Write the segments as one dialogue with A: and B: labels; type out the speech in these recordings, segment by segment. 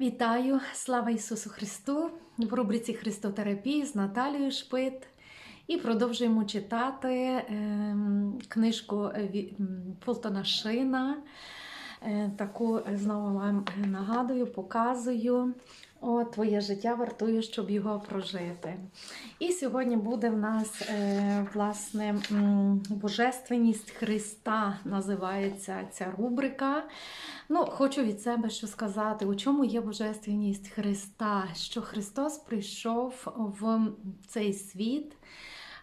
A: Вітаю! Слава Ісусу Христу! В рубриці Христотерапії з Наталією Шпит. І продовжуємо читати ем, книжку Фултона Шина. Е, Таку знову вам нагадую, показую. О, твоє життя вартує, щоб його прожити. І сьогодні буде в нас е, власне Божественність Христа називається ця рубрика. Ну, хочу від себе що сказати, у чому є божественність Христа, що Христос прийшов в цей світ,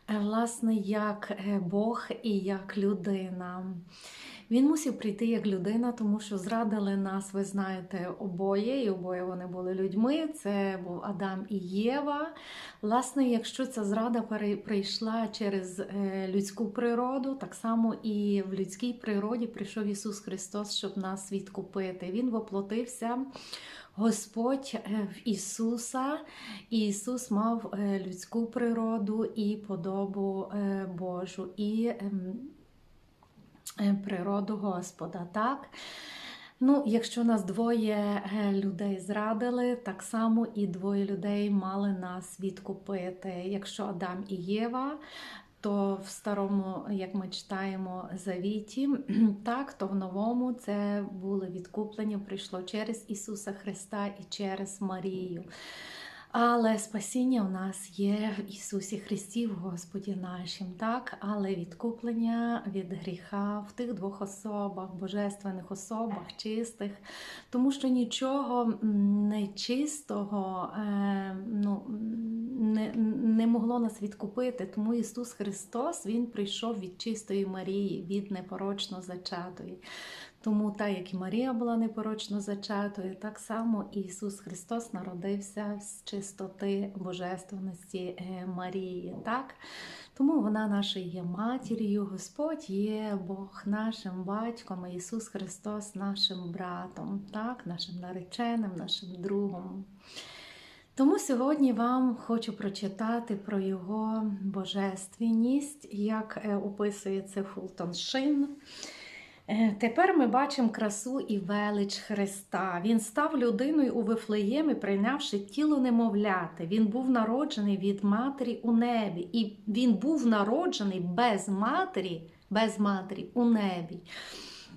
A: власне, як е, Бог і як людина. Він мусив прийти як людина, тому що зрадили нас, ви знаєте, обоє, і обоє вони були людьми. Це був Адам і Єва. Власне, якщо ця зрада прийшла через е, людську природу, так само і в людській природі прийшов Ісус Христос, щоб нас відкупити. Він воплотився. Господь е, в Ісуса, Ісус мав е, людську природу і подобу е, Божу, і ем, природу Господа. Так? Ну, якщо нас двоє людей зрадили, так само і двоє людей мали нас відкупити. Якщо Адам і Єва, то в старому, як ми читаємо завіті, так, то в новому це були відкуплення, прийшло через Ісуса Христа і через Марію. Але спасіння у нас є в Ісусі Христі, в Господі нашим, так? Але відкуплення від гріха в тих двох особах, божественних особах, чистих, тому що нічого нечистого е, ну, не, не могло нас відкупити. Тому Ісус Христос Він прийшов від чистої Марії, від непорочно зачатої. Тому так, як і Марія була непорочно зачатою, так само і Ісус Христос народився з чистоти божественності е, Марії. Так? Тому вона нашою є матір'ю, Господь є Бог нашим батьком, а Ісус Христос нашим братом, так? нашим нареченим, нашим другом. Тому сьогодні вам хочу прочитати про його божественність, як е, описує це Фултон Шин. Е, Тепер ми бачимо красу і велич Христа. Він став людиною у Вифлеємі, прийнявши тіло немовляти. Він був народжений від матері у небі, і він був народжений без матері, без матері у небі.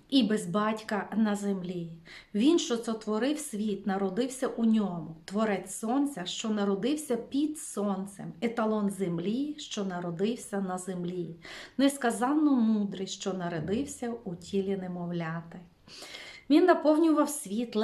A: І без батька на землі. Він, що сотворив світ, народився у ньому, творець сонця, що народився під сонцем, еталон землі, що народився на землі, несказанно мудрий, що народився у тілі немовляти. Він наповнював світ